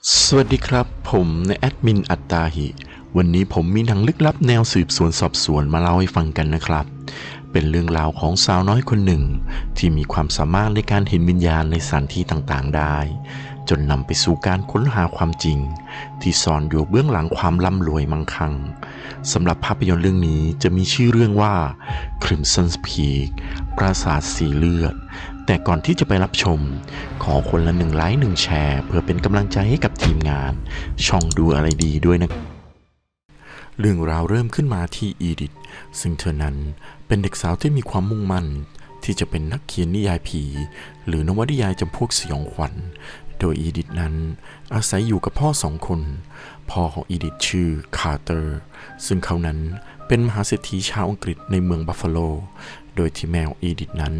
สวัสดีครับ ผมในแอดมินอัตตาหิ วันนี้ผมมีหนังลึกลับแนวสืบสวนสอบสวนมาเล่าให้ฟังกันนะครับ เป็นเรื่องราวของสาวน้อยคนหนึ่ง ที่มีความสามารถในการเห็นวิญญาณในสถานที่ต่างๆได้ จนนำไปสู่การค้นหาความจริง ที่ซ่อนอยู่เบื้องหลังความร่ำรวยมั่งคั่งสำหรับภาพยนตร์เรื่องนี้จะมีชื่อเรื่องว่า Crimson Peak ปราสาทสีเลือด แต่ก่อนที่จะไปรับชม ขอคนละหนึ่งไลค์หนึ่งแชร์ เพื่อเป็นกำลังใจให้กับทีมงาน ช่องดูอะไรดีด้วยนะ เรื่องราวเริ่มขึ้นมาที่อีดิทซึ่งเธอนั้นเป็นเด็กสาวที่มีความมุ่งมั่น ที่จะเป็นนักเขียนนิยายผี หรือนวนิยายจำพวกสยองขวัญ โดยอีดิทนั้นอาศัยอยู่กับพ่อสองคน พ่อของอีดิทชื่อคาร์เตอร์ ซึ่งเขานั้นเป็นมหาเศรษฐีชาวอังกฤษในเมืองบัฟฟาโล โดยที่แมวอีดิทนั้น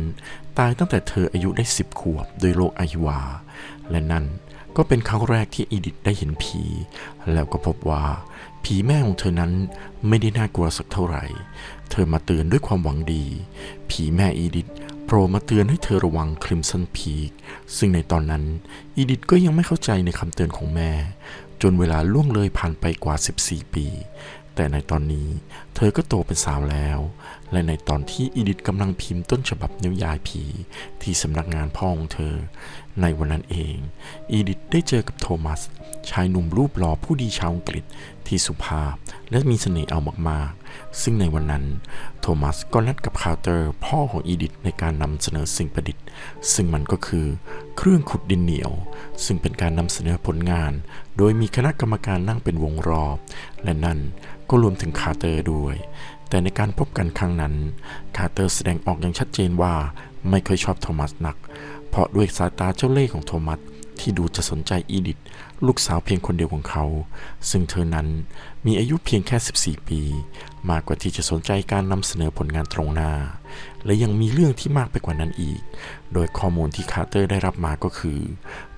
ตายตั้งแต่เธออายุได้ 10 ขวบโดยโรคไอวา และนั่นก็เป็นครั้งแรกที่อีดิทได้เห็นผี แล้วก็พบว่า ผีแม่ของเธอนั้นไม่ได้น่ากลัวสักเท่าไหร่ เธอมาเตือนด้วยความหวังดี ผีแม่อีดิทโผล่มาเตือนให้เธอระวังคริมสันพีก ซึ่งในตอนนั้นอีดิทก็ยังไม่เข้าใจในคำเตือนของแม่ จนเวลาล่วงเลยผ่านไปกว่า 14 ปี แต่ในตอนนี้เธอก็โตเป็นสาวแล้ว และในตอนที่อีดิทกำลังพิมพ์ต้นฉบับนิยายผี ที่สำนักงานพ่อของเธอ ในวันนั้นเอง อีดิทได้เจอกับโทมัส ชายหนุ่มรูปหล่อผู้ดีชาวอังกฤษที่สุภาพและมีเสน่ห์เอามากๆ ซึ่งในวันนั้น โทมัสก็นัดกับคาร์เตอร์พ่อของอีดิทในการนำเสนอสิ่งประดิษฐ์ ซึ่งมันก็คือเครื่องขุดดินเหนียว ซึ่งเป็นการนำเสนอผลงาน โดยมีคณะกรรมการนั่งเป็นวงรอบ และนั่น ก็รวมถึงคาร์เตอร์ด้วย แต่ในการพบกันครั้งนั้น คาร์เตอร์แสดงออกอย่างชัดเจนว่าไม่เคยชอบโทมัสนัก เพราะด้วยสายตาเจ้าเล่ห์ของโทมัสที่ดูจะสนใจอีดิทลูกสาวเพียงคนเดียวของเขา ซึ่งเธอนั้นมีอายุเพียงแค่ 14 ปี มากกว่าที่จะสนใจการนำเสนอผลงานตรงหน้า และยังมีเรื่องที่มากไปกว่านั้นอีก โดยข้อมูลที่คาร์เตอร์ได้รับมาก็คือ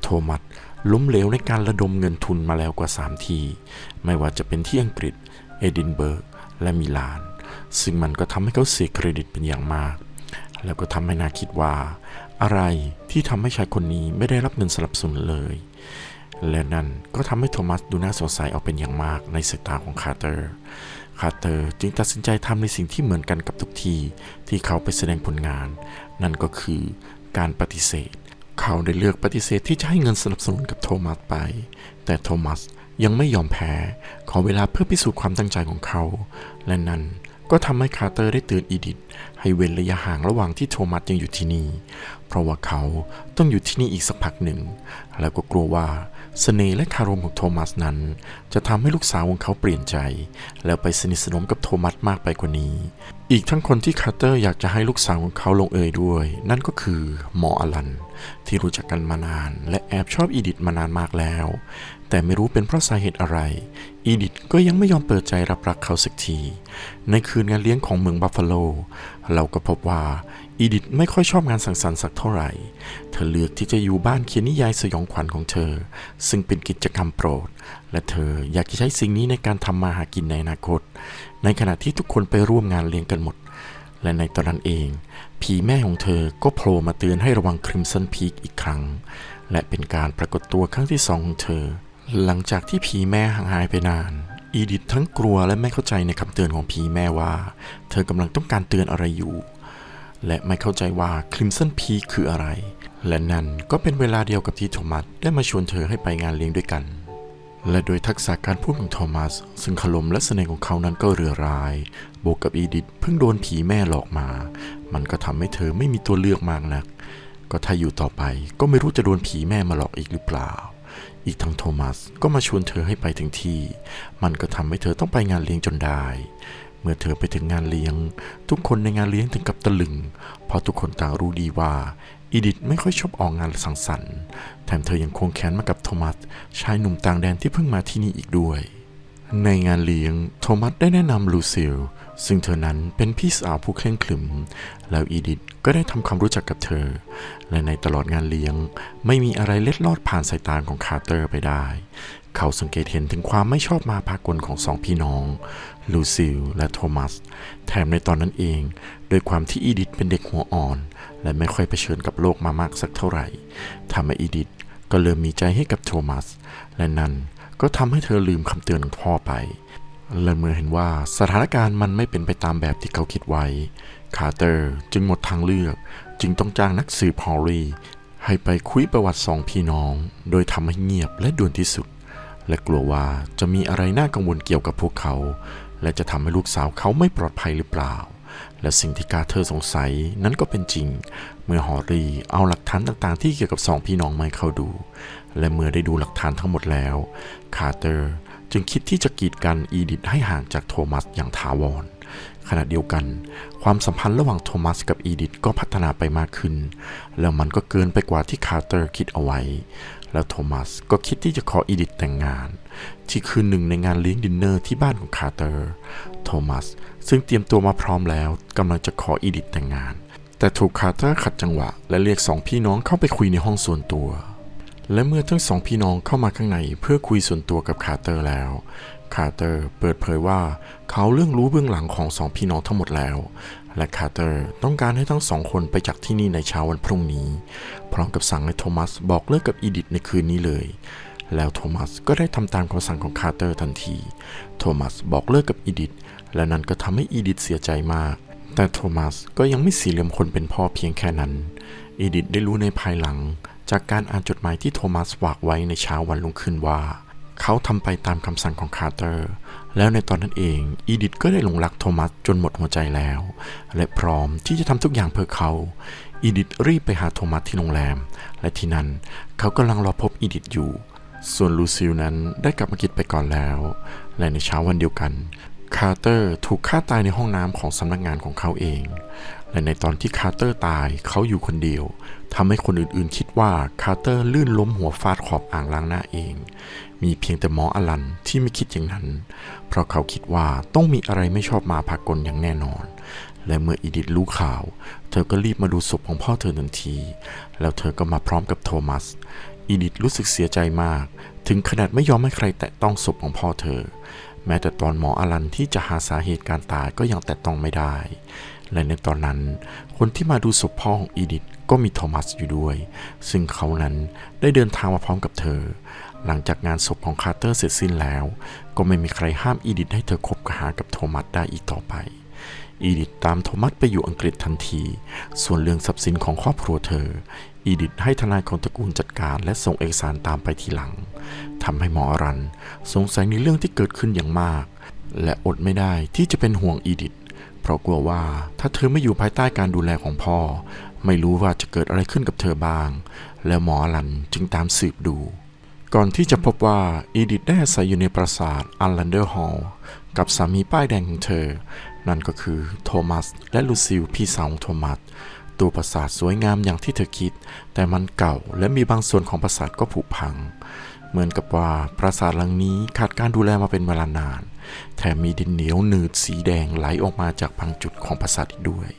โทมัสล้มเหลวในการระดมเงินทุนมาแล้วกว่า 3 ที ไม่ว่าจะเป็นที่อังกฤษ เอดินเบิร์ก และมิลาน ซึ่งมันก็ทำให้เขาเสียเครดิตเป็นอย่างมาก แล้วก็ทำให้นาคิดว่า อะไรที่ทำให้ชายคนนี้ไม่ได้รับเงินสนับสนุนเลย และนั่นก็ทำให้โทมัสดูน่าสงสัยออกเป็นอย่างมากในสายตาของคาร์เตอร์ คาร์เตอร์จึงตัดสินใจทำในสิ่งที่เหมือนกันกับทุกทีที่เขาไปแสดงผลงาน นั่นก็คือการปฏิเสธเขาได้เลือกปฏิเสธที่จะให้เงินสนับสนุนกับโทมัสไป แต่โทมัสยังไม่ยอมแพ้ ขอเวลาเพื่อพิสูจน์ความตั้งใจของเขา และนั่นก็ทำให้คาร์เตอร์ได้เตือนอีดิทให้เว้นระยะห่างระหว่างที่โทมัสยังอยู่ที่นี่ เพราะว่าเขาต้องอยู่ที่นี่อีกสักพักหนึ่ง แล้วก็กลัวว่าเสน่ห์และคารมของโทมัสนั้น จะทำให้ลูกสาวของเขาเปลี่ยนใจ แล้วไปสนิทสนมกับโทมัสมากไปกว่านี้ อีกทั้งคนที่คาร์เตอร์อยากจะให้ลูกสาวของเขาลงเอยด้วย นั่นก็คือหมออลัน ที่รู้จักกันมานาน และแอบชอบอีดิทมานานมากแล้ว แต่ไม่รู้เป็นเพราะสาเหตุอะไร อีดิทก็ยังไม่ยอมเปิดใจรับรักเขาสักที ในคืนงานเลี้ยงของเมืองบัฟฟาโล เราก็พบว่า อีดิทไม่ค่อยชอบงานสังสรรค์สักเท่าไหร่ เธอเลือกที่จะอยู่บ้านเขียนนิยายสยองขวัญของเธอ ซึ่งเป็นกิจกรรมโปรด และเธออยากจะใช้สิ่งนี้ในการทำมาหากินในอนาคต ในขณะที่ทุกคนไปร่วมงานเลี้ยงกันหมดและในตอนนั้นเอง ผีแม่ของเธอก็โผล่มาเตือนให้ระวังคริมสันพีกอีกครั้ง และเป็นการปรากฏตัวครั้งที่สองของเธอ หลังจากที่ผีแม่ห่างหายไปนาน อีดิททั้งกลัวและไม่เข้าใจในคำเตือนของผีแม่ว่า เธอกำลังต้องการเตือนอะไรอยู่ และไม่เข้าใจว่าคริมสันพีคคืออะไร และนั่นก็เป็นเวลาเดียวกับที่โทมัสได้มาชวนเธอให้ไปงานเลี้ยงด้วยกัน และโดยทักษะการพูดของโทมัส ซึ่งขลมและเสน่ห์ของเขานั้นก็เรือราย บวกกับอีดิทเพิ่งโดนผีแม่หลอกมา มันก็ทำให้เธอไม่มีตัวเลือกมากนัก ก็ถ้าอยู่ต่อไปก็ไม่รู้จะโดนผีแม่มาหลอกอีกหรือเปล่า อีกทั้งโทมัสก็มาชวนเธอให้ไปถึงที่ มันก็ทำให้เธอต้องไปงานเลี้ยงจนได้ เมื่อเธอไปถึงงานเลี้ยง ทุกคนในงานเลี้ยงถึงกับตะลึง เพราะทุกคนต่างรู้ดีว่าอีดิทไม่ค่อยชอบออกงานสังสรรค์ แถมเธอยังคงแข้นมากับโทมัสชายหนุ่มต่างแดนที่เพิ่งมาที่นี่อีกด้วย ในงานเลี้ยง โทมัสได้แนะนำลูซิล ซึ่งเธอนั้นเป็นพี่สาวผู้เคร่งขรึม แล้วอีดิทก็ได้ทำความรู้จักกับเธอ และในตลอดงานเลี้ยง ไม่มีอะไรเล็ดลอดผ่านสายตาของคาร์เตอร์ไปได้ เขาสังเกตเห็นถึงความไม่ชอบมาพากลของสองพี่น้อง ลูซิลและโทมัส แถมในตอนนั้นเองโดยความที่อีดิทเป็นเด็กหัวอ่อน และไม่ค่อยเผชิญกับโลกมามากสักเท่าไหร่ทำให้อีดิทก็เริ่มมีใจให้กับโทมัส และนั่น ก็ทำให้เธอลืมคำเตือนของพ่อไป และเมื่อเห็นว่าสถานการณ์มันไม่เป็นไปตามแบบที่เขาคิดไว้ คาร์เตอร์จึงหมดทางเลือก จึงต้องจ้างนักสืบฮอลลี่ให้ไปคุยประวัติสองพี่น้อง โดยทำให้เงียบและด่วนที่สุด และกลัวว่าจะมีอะไรน่ากังวลเกี่ยวกับพวกเขา และจะทำให้ลูกสาวเขาไม่ปลอดภัยหรือเปล่า และสิ่งที่กาเธอร์สงสัยนั้นก็เป็นจริง เมื่อฮอลลี่เอาหลักฐานต่างๆ ที่เกี่ยวกับสองพี่น้องมาให้เขาดู และเมื่อได้ดูหลักฐานทั้งหมดแล้ว คาร์เตอร์จึงคิดที่จะกีดกันอีดิทให้ห่างจากโทมัสอย่างถาวร ขณะเดียวกัน ความสัมพันธ์ระหว่างโทมัสกับอีดิทก็พัฒนาไปมากขึ้น แล้วมันก็เกินไปกว่าที่คาร์เตอร์คิดเอาไว้ แล้วโทมัสก็คิดที่จะขออีดิทแต่งงาน ที่คืนหนึ่งในงานเลี้ยงดินเนอร์ที่บ้านของคาร์เตอร์ โทมัสซึ่งเตรียมตัวมาพร้อมแล้วกำลังจะขออีดิทแต่งงาน แต่ถูกคาร์เตอร์ขัดจังหวะ และเรียกสองพี่น้องเข้าไปคุยในห้องส่วนตัว และเมื่อทั้งสองพี่น้องเข้ามาข้างในเพื่อคุยส่วนตัวกับคาร์เตอร์แล้ว คาร์เตอร์เปิดเผยว่าเขาเรื่องรู้เบื้องหลังของสองพี่น้องทั้งหมดแล้ว และคาร์เตอร์ต้องการให้ทั้งสองคนไปจากที่นี่ในเช้าวันพรุ่งนี้ พร้อมกับสั่งให้โทมัสบอกเลิกกับอีดิทในคืนนี้เลย แล้วโทมัสก็ได้ทำตามคำสั่งของคาร์เตอร์ทันที โทมัสบอกเลิกกับอีดิทและนั่นก็ทำให้อีดิทเสียใจมากแต่โทมัสก็ยังไม่เสียเหลี่ยมคนเป็นพ่อเพียงแค่นั้นอีดิทได้รู้ในภายหลัง จากการอ่านจดหมายที่โทมัสฝากไว้ในเช้าวันรุ่งขึ้นว่า เขาทำไปตามคำสั่งของคาร์เตอร์ แล้วในตอนนั้นเองอีดิทก็ได้หลงรักโทมัสจนหมดหัวใจแล้ว และพร้อมที่จะทำทุกอย่างเพื่อเขาอีดิทรีบไปหาโทมัสที่โรงแรม และที่นั่นเขากำลังรอพบอีดิทอยู่ ส่วนลูซิลนั้นได้กลับมากิดไปก่อนแล้ว และในเช้าวันเดียวกันคาร์เตอร์ถูกฆ่าตายในห้องน้ำของสำนักงานของเขาเอง และในตอนที่คาร์เตอร์ตายเขาอยู่คนเดียวทำให้คนอื่นๆ คิดว่าคาร์เตอร์ลื่นล้มหัวฟาดขอบอ่างล้างหน้าเอง มีเพียงแต่หมออลันที่ไม่คิดอย่างนั้น เพราะเขาคิดว่าต้องมีอะไรไม่ชอบมาพากลอย่างแน่นอน และเมื่ออีดิทรู้ข่าว เธอก็รีบมาดูศพของพ่อเธอทันที แล้วเธอก็มาพร้อมกับโทมัสอีดิทรู้สึกเสียใจมาก ถึงขนาดไม่ยอมให้ใครแตะต้องศพของพ่อเธอ แม้แต่ตอนหมออลันที่จะหาสาเหตุการตายก็ยังแตะต้องไม่ได้ และในตอนนั้น คนที่มาดูศพพ่อของอีดิทก็มีโทมัสอยู่ด้วย ซึ่งเขานั้นได้เดินทางมาพร้อมกับเธอ หลังจากงานศพของคาร์เตอร์เสร็จสิ้นแล้ว ก็ไม่มีใครห้ามอีดิทให้เธอคบหากับโทมัสได้อีกต่อไป อีดิทตามโทมัสไปอยู่อังกฤษทันที ส่วนเรื่องทรัพย์สินของครอบครัวเธอ อีดิทให้ทนายของตระกูลจัดการและส่งเอกสารตามไปทีหลังทำให้หมออรัน สงสัยในเรื่องที่เกิดขึ้นอย่างมาก และอดไม่ได้ที่จะเป็นห่วงอีดิท ราะกลัวว่าถ้าเธอไม่อยู่ภายใต้การดูแลของพ่อ ไม่รู้ว่าจะเกิดอะไรขึ้นกับเธอบ้าง แล้วหมออลันจึงตามสืบดู ก่อนที่จะพบว่าอีดิทได้อาศัยอยู่ในปราสาทอัลลันเดอร์ฮอลล์กับสามีป้ายแดงของเธอ นั่นก็คือโทมัสและลูซิลพี่สาวของโทมัสตัวปราสาทสวยงามอย่างที่เธอคิด แต่มันเก่าและมีบางส่วนของปราสาทก็ผุพัง เหมือนกับว่าปราสาทหลังนี้ขาดการดูแลมาเป็นเวลานาน แถมมีดินเหนียวหนืดสีแดงไหลออกมาจากบางจุดของปราสาทอีกด้วย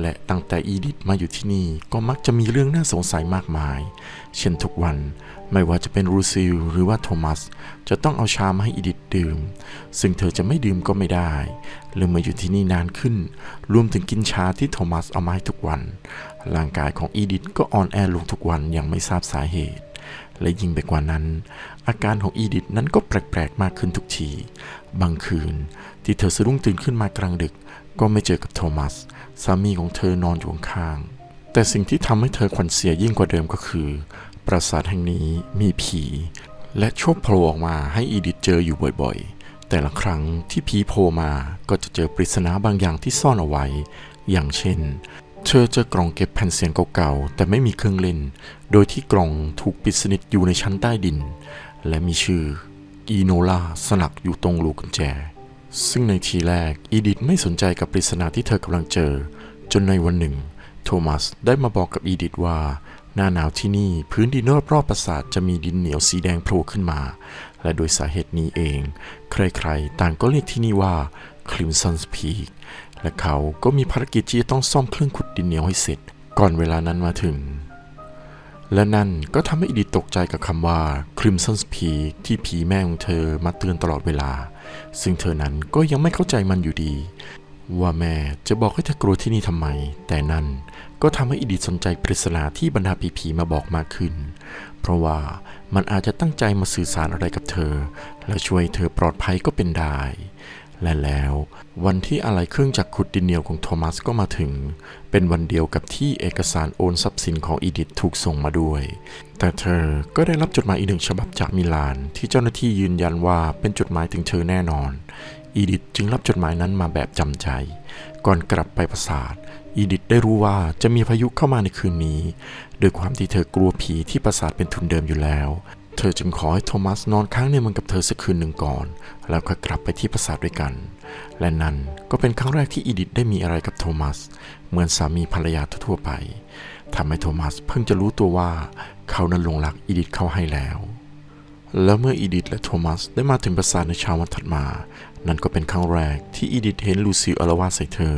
และตั้งแต่อีดิทมาอยู่ที่นี่ก็มักจะมีเรื่องน่าสงสัยมากมาย เช่นทุกวันไม่ว่าจะเป็นรูซิลหรือว่าโทมัส จะต้องเอาชามาให้อีดิทดื่ม ซึ่งเธอจะไม่ดื่มก็ไม่ได้และเมื่ออยู่ที่นี่นานขึ้น รวมถึงกินชาที่โทมัสเอามาให้ทุกวัน ร่างกายของอีดิทก็อ่อนแอลงทุกวันอย่างไม่ทราบสาเหตุและยิ่งไปกว่านั้น อาการของอีดิทนั้นก็แปลกๆ มากขึ้นทุกที บางคืนที่เธอสะดุ้งตื่นขึ้นมากลางดึก ก็ไม่เจอกับโทมัส สามีของเธอนอนอยู่ข้างแต่สิ่งที่ทำให้เธอขวัญเสียยิ่งกว่าเดิมก็คือ ปราสาทแห่งนี้มีผี และชอบโผล่ออกมาให้อีดิทเจออยู่บ่อยๆ แต่ละครั้งที่ผีโผล่มาก็จะเจอปริศนาบางอย่างที่ซ่อนเอาไว้ อย่างเช่น เธอเจอกล่องเก็บแผ่นเสียงเก่าๆ แต่ไม่มีเครื่องเล่น โดยที่กล่องถูกปิดสนิทอยู่ในชั้นใต้ดิน และมีชื่อ อีโนลาสลักอยู่ตรงรูกุญแจ ซึ่งในทีแรกอีดิทไม่สนใจกับปริศนาที่เธอกำลังเจอ จนในวันหนึ่ง โทมัสได้มาบอกกับอีดิทว่า หน้าหนาวที่นี่พื้นดินรอบๆปราสาทจะมีดินเหนียวสีแดงโผล่ขึ้นมา และโดยสาเหตุนี้เอง ใครๆ ต่างก็เรียกที่นี่ว่า Crimson Peak และเขาก็มีภารกิจที่จะต้องซ่อมเครื่องขุดดินเหนียวให้เสร็จ ก่อนเวลานั้นมาถึงและนั่นก็ทำให้อีดิทตกใจกับคำว่า Crimson ทีที่ผีแม่ของเธอมาเตือนตลอดเวลา ซึ่งเธอนั้นก็ยังไม่เข้าใจมันอยู่ดี ว่าแม่จะบอกให้เธอกลัวที่นี่ทำไม แต่นั่นก็ทำให้อดิทสนใจปริศนาที่บรรดาผีๆมาบอกมากขึ้น เพราะว่ามันอาจจะตั้งใจมาสื่อสารอะไรกับเธอ และช่วยเธอปลอดภัยก็เป็นได้และแล้ว วันที่อะไรเครื่องจักรขุดดินเหนียวของโทมัสก็มาถึง เป็นวันเดียวกับที่เอกสารโอนทรัพย์สินของอีดิทถูกส่งมาด้วย แต่เธอก็ได้รับจดหมายอีกหนึ่งฉบับจากมิลาน ที่เจ้าหน้าที่ยืนยันว่าเป็นจดหมายถึงเธอแน่นอน อีดิทจึงรับจดหมายนั้นมาแบบจำใจ ก่อนกลับไปปราสาท อีดิทได้รู้ว่าจะมีพายุเข้ามาในคืนนี้ โดยความที่เธอกลัวผีที่ปราสาทเป็นทุนเดิมอยู่แล้ว เธอจึงขอให้โทมัสนอนค้างในเมืองกับเธอสักคืนหนึ่งก่อน แล้วค่อยกลับไปที่ปราสาทด้วยกัน และนั่นก็เป็นครั้งแรกที่อีดิทได้มีอะไรกับโทมัส เหมือนสามีภรรยาทั่วไปทำให้โทมัสเพิ่งจะรู้ตัวว่าเขานั้นหลงรักอีดิทเข้าให้แล้ว แล้วเมื่ออีดิทและโทมัสได้มาถึงปราสาทในเช้าวันถัดมา นั่นก็เป็นครั้งแรกที่อีดิทเห็นลูซิลอารวาใส่เธอ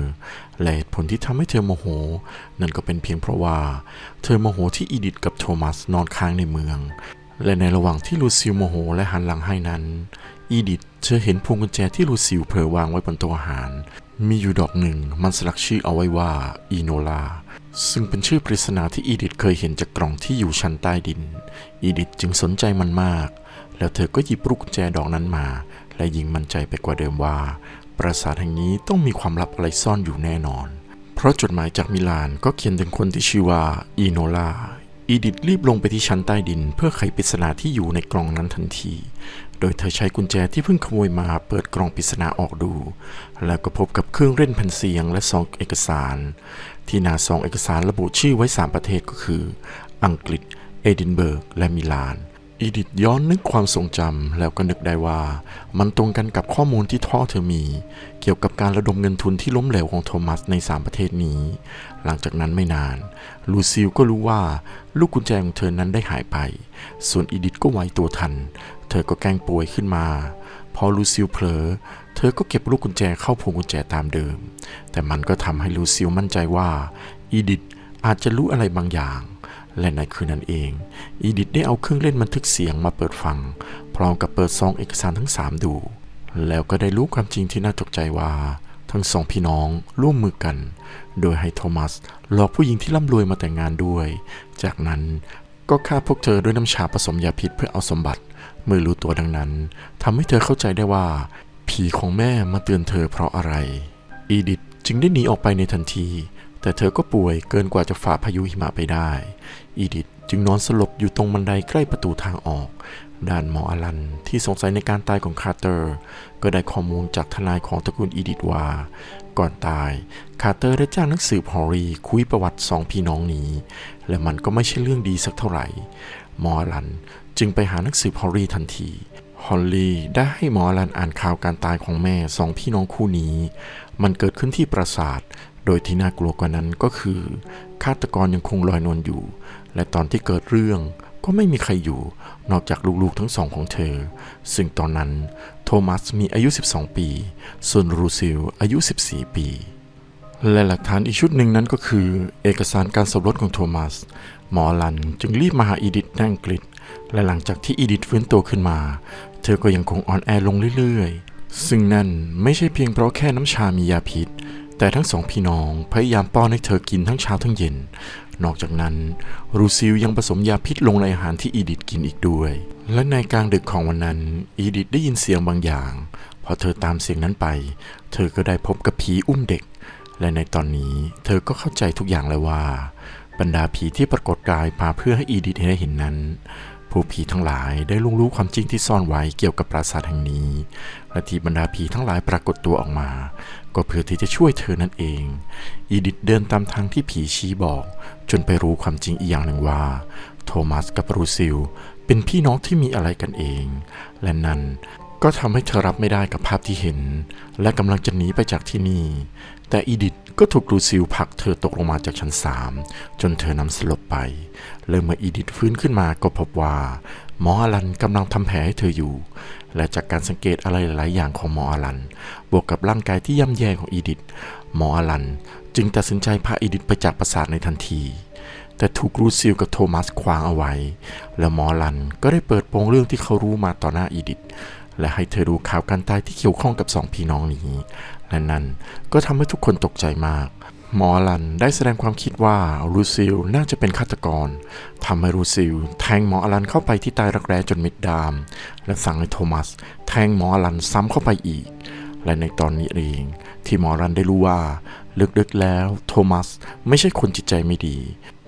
และเหตุผลที่ทำให้เธอโมโห นั่นก็เป็นเพียงเพราะว่า เธอโมโหที่อีดิทกับโทมัสนอนค้างในเมือง และในระหว่างที่ลูซิลโมโหและหันหลังให้นั้น อีดิทเธอเห็นพวงกุญแจที่ลูซิลเผลอวางไว้บนโต๊ะอาหาร มีอยู่ดอกหนึ่งมันสลักชื่อเอาไว้ว่าอีโนลาซึ่งเป็นชื่อปริศนาที่อีดิทเคยเห็นจากกล่องที่อยู่ชั้นใต้ดิน อีดิทจึงสนใจมันมาก แล้วเธอก็หยิบลูกกุญแจดอกนั้นมา และยิงมั่นใจไปกว่าเดิมว่า ปราสาทแห่งนี้ต้องมีความลับอะไรซ่อนอยู่แน่นอน เพราะจดหมายจากมิลานก็เขียนถึงคนที่ชื่อว่าอีโนลา อีดิทรีบลงไปที่ชั้นใต้ดิน เพื่อไขปริศนาที่อยู่ในกล่องนั้นทันที โดยเธอใช้กุญแจที่เพิ่งขโมยมาเปิดกล่องปริศนาออกดู แล้วก็พบกับเครื่องเล่นแผ่นเสียงและซองเอกสาร ที่หน้าซองเอกสารระบุชื่อไว้ 3 ประเทศก็คือ อังกฤษ เอดินเบิร์ก และมิลาน อีดิทย้อนนึกความทรงจำแล้วก็นึกได้ว่า มันตรงกันกับข้อมูลที่ท่อเธอมี เกี่ยวกับการระดมเงินทุนที่ล้มเหลวของโทมัสใน 3 ประเทศนี้ หลังจากนั้นไม่นาน ลูซิลก็รู้ว่าลูกกุญแจของเธอนั้นได้หายไป ส่วนอีดิทก็ไวตัวทัน เธอก็แกล้งป่วยขึ้นมา พอลูซิลเผลอเธอก็เก็บลูกกุญแจเข้าพวงกุญแจตามเดิม แต่มันก็ทำให้ลูซิลมั่นใจว่าอีดิทอาจจะรู้อะไรบางอย่าง และในคืนนั้นเอง อีดิทได้เอาเครื่องเล่นบันทึกเสียงมาเปิดฟัง พร้อมกับเปิดซองเอกสารทั้งสามดู แล้วก็ได้รู้ความจริงที่น่าตกใจว่า ทั้งสองพี่น้องร่วมมือกัน โดยให้โทมัสหลอกผู้หญิงที่ร่ำรวยมาแต่งงานด้วย จากนั้นก็ฆ่าพวกเธอด้วยน้ำชาผสมยาพิษเพื่อเอาสมบัติเมื่อรู้ตัวดังนั้นทำให้เธอเข้าใจได้ว่า ผีของแม่มาเตือนเธอเพราะอะไร อีดิทจึงได้หนีออกไปในทันที แต่เธอก็ป่วยเกินกว่าจะฝ่าพายุหิมะไปได้ อีดิทจึงนอนสลบอยู่ตรงบันไดใกล้ประตูทางออก ด้านหมออลันที่สงสัยในการตายของคาร์เตอร์ ก็ได้ข้อมูลจากทนายของตระกูลอีดิทว่า ก่อนตายคาร์เตอร์ได้จ้างนักสืบฮอรีคุยประวัติสองพี่น้องนี้ และมันก็ไม่ใช่เรื่องดีสักเท่าไหร่ หมออลันจึงไปหานักสืบฮอรีทันทีฮอลลีได้ให้หมออลันอ่านข่าวการตายของแม่สองพี่น้องคู่นี้ มันเกิดขึ้นที่ปราสาท ดยที่น่ากลัวกว่านั้นก็คือ ฆาตกรยังคงลอยนวลอยู่ และตอนที่เกิดเรื่องก็ไม่มีใครอยู่ นอกจากลูกๆทั้งสองของเธอ ซึ่งตอนนั้นโทมัสมีอายุ 12 ปี ส่วนรูซิลอายุ 14 ปี และหลักฐานอีกชุดหนึ่งนั้นก็คือ เอกสารการสมรสของโทมัส หมอลันจึงรีบมาหาอีดิทในอังกฤษและหลังจากที่อีดิทฟื้นตัวขึ้นมา เธอก็ยังคงอ่อนแอลงเรื่อยๆ ซึ่งนั่นไม่ใช่เพียงเพราะแค่น้ำชามียาพิษ แต่ทั้งสองพี่น้องพยายามป้อนให้เธอกินทั้งเช้าทั้งเย็น นอกจากนั้น รูซิลยังผสมยาพิษลงในอาหารที่อีดิทกินอีกด้วย และในกลางดึกของวันนั้น อีดิทได้ยินเสียงบางอย่าง พอเธอตามเสียงนั้นไป เธอก็ได้พบกับผีอุ้มเด็ก และในตอนนี้เธอก็เข้าใจทุกอย่างแล้วว่า บรรดาผีที่ปรากฏกายมาเพื่อให้อีดิทได้เห็นนั้นผู้ผีทั้งหลายได้ลุงรู้ความจริงที่ซ่อนไว้เกี่ยวกับปราสาทแห่งนี้ และที่บรรดาผีทั้งหลายปรากฏตัวออกมา ก็เพื่อที่จะช่วยเธอนั่นเอง อีดิทเดินตามทางที่ผีชี้บอก จนไปรู้ความจริงอีกอย่างหนึ่งว่า โทมัสกับรูซิล เป็นพี่น้องที่มีอะไรกันเอง และนั่นก็ทำให้เธอรับไม่ได้กับภาพที่เห็น และกำลังจะหนีไปจากที่นี่ แต่อีดิทก็ถูกรูซิลผลักเธอตกลงมาจากชั้นสามจนเธอนำสลบไปและเมื่ออีดิทฟื้นขึ้นมาก็พบว่า หมออลันกำลังทำแผลให้เธออยู่ และจากการสังเกตอะไรหลายอย่างของหมออลัน บวกกับร่างกายที่ย่ำแย่ของอีดิทหมออลันจึงตัดสินใจพาอีดิทไปจากปราสาทในทันที แต่ถูกรูซิลกับโทมัสขวางเอาไว้ แล้วหมอลันก็ได้เปิดโปงเรื่องที่เขารู้มาต่อหน้าอีดิทและให้เธอรู้ข่าวการตายที่เกี่ยวข้องกับสองพี่น้องนี้ และนั่นก็ทำให้ทุกคนตกใจมาก หมอลันได้แสดงความคิดว่ารูซิลน่าจะเป็นฆาตกรทำให้รูซิลแทงหมออลันเข้าไปที่ใต้รักแร้จนมิดดาม และสั่งให้โทมัส แทงหมออลันซ้ำเข้าไปอีก และในตอนนี้เองที่หมอรันได้รู้ว่า ลึกๆแล้ว โทมัสไม่ใช่คนจิตใจไม่ดี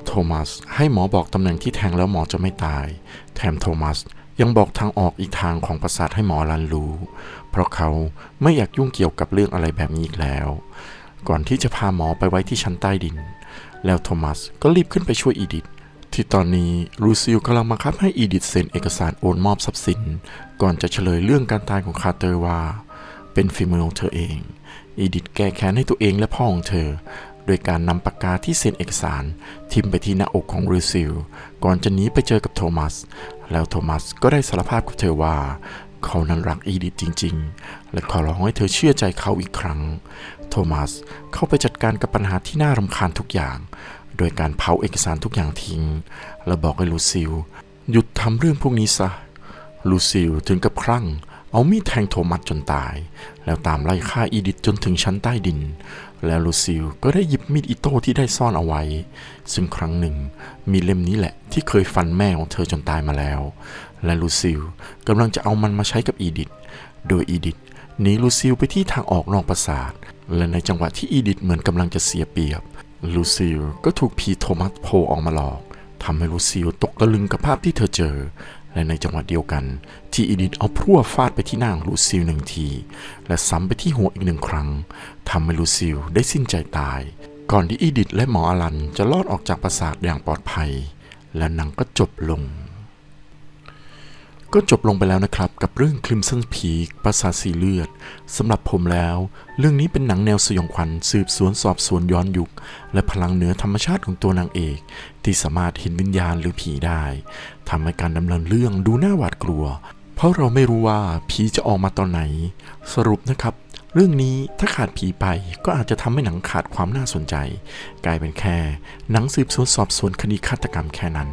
โทมัสให้หมอบอกตำแหน่งที่แทงแล้วหมอจะไม่ตาย แถมโทมัสยังบอกทางออกอีกทางของประสาทให้หมอรันรู้ เพราะเขาไม่อยากยุ่งเกี่ยวกับเรื่องอะไรแบบนี้อีกแล้ว ก่อนที่จะพาหมอไปไว้ที่ชั้นใต้ดิน แล้วโทมัสก็รีบขึ้นไปช่วยอีดิทที่ตอนนี้ลูซิลกำลังบังคับให้อีดิทเซ็นเอกสารโอนมอบทรัพย์สิน ก่อนจะเฉลยเรื่องการตายของคาร์เตอร์ว่า เป็นฝีมือของเธอเอง อีดิทแก้แค้นให้ตัวเองและพ่อของเธอ โดยการนำปากกาที่เซ็นเอกสาร ทิมไปที่หน้าอกของลูซิลก่อนจะหนีไปเจอกับโทมัส แล้วโทมัสก็ได้สารภาพกับเธอว่า เขานั้นรักอีดิทจริง ๆ และขอร้องให้เธอเชื่อใจเขาอีกครั้ง โทมัสเข้าไปจัดการกับปัญหาที่น่ารำคาญทุกอย่าง โดยการเผาเอกสารทุกอย่างทิ้ง และบอกให้ลูซิล หยุดทำเรื่องพวกนี้ซะ ลูซิลถึงกับคลั่ง เอามีดแทงโทมัสจนตาย แล้วตามไล่ฆ่าอีดิทจนถึงชั้นใต้ดิน แล้วลูซิลก็ได้หยิบมีดอิโต้ที่ได้ซ่อนเอาไว้ ซึ่งครั้งหนึ่ง มีเล่มนี้แหละที่เคยฟันแม่ของเธอจนตายมาแล้ว และลูซิลกำลังจะเอามันมาใช้กับอีดิทโดยอีดิทหนีลูซิลไปที่ทางออกนอกปราสาท และในจังหวะที่อีดิทเหมือนกำลังจะเสียเปรียบ ลูซิลก็ถูกผีโทมัสโผล่ออกมาหลอกทำให้ลูซิลตกตะลึงกับภาพที่เธอเจอ และในจังหวะเดียวกัน ที่อีดิทเอาพรั่วฟาดไปที่หน้าของลูซิลหนึ่งที และซ้ำไปที่หัวอีกหนึ่งครั้งทำให้ลูซิลได้สิ้นใจตาย ก่อนที่อีดิทและหมออลันจะรอดออกจากปราสาทอย่างปลอดภัย และหนังก็จบลง ก็จบลงไปแล้วนะครับกับเรื่อง Crimson Peak ปราสาทสีเลือดสำหรับผมแล้ว เรื่องนี้เป็นหนังแนวสยองขวัญสืบสวนสอบสวนย้อนยุค และพลังเหนือธรรมชาติของตัวนางเอก ที่สามารถเห็นวิญญาณหรือผีได้ทำให้การดำเนินเรื่องดูน่าหวาดกลัว เพราะเราไม่รู้ว่าผีจะออกมาตอนไหน สรุปนะครับเรื่องนี้ถ้าขาดผีไปก็อาจจะทำให้หนังขาดความน่าสนใจ กลายเป็นแค่ หนังสืบสวนสอบสวนคดีฆาตกรรมแค่นั้น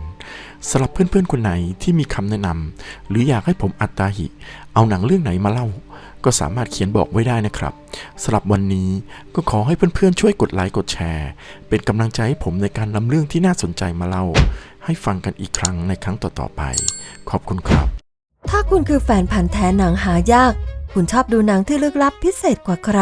สำหรับเพื่อนๆคนไหนที่มีคำแนะนำหรืออยากให้ผมอัตตาหิ เอาหนังเรื่องไหนมาเล่า ก็สามารถเขียนบอกไว้ได้นะครับสำหรับวันนี้ก็ขอให้เพื่อนๆช่วยกดไลค์กดแชร์ เป็นกำลังใจให้ผมในการนำเรื่องที่น่าสนใจมาเล่า ให้ฟังกันอีกครั้งในครั้งต่อๆไป ขอบคุณครับ ถ้าคุณคือแฟนพันธ์แท้หนังหายาก คุณชอบดูหนังที่ลึกลับพิเศษกว่าใคร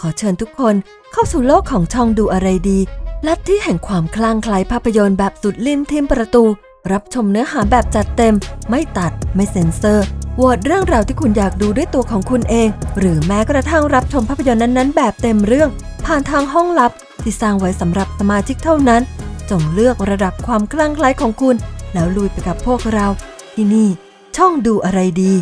ขอเชิญทุกคนเข้าสู่โลกของช่องดูอะไรดีลัทธิแห่งความคลั่งไคล้ภาพยนตร์แบบสุดลิ้นทิมประตู รับชมเนื้อหาแบบจัดเต็ม ไม่ตัด ไม่เซ็นเซอร์โหวตเรื่องราวที่คุณอยากดูด้วยตัวของคุณเอง หรือแม้กระทั่งรับชมภาพยนตร์นั้นๆ แบบเต็มเรื่อง ผ่านทางห้องลับ ที่สร้างไว้สำหรับสมาชิกเท่านั้น จงเลือกระดับความคลั่งไคล้ของคุณ แล้วลุยไปกับพวกเรา ที่นี่ ช่องดูอะไรดี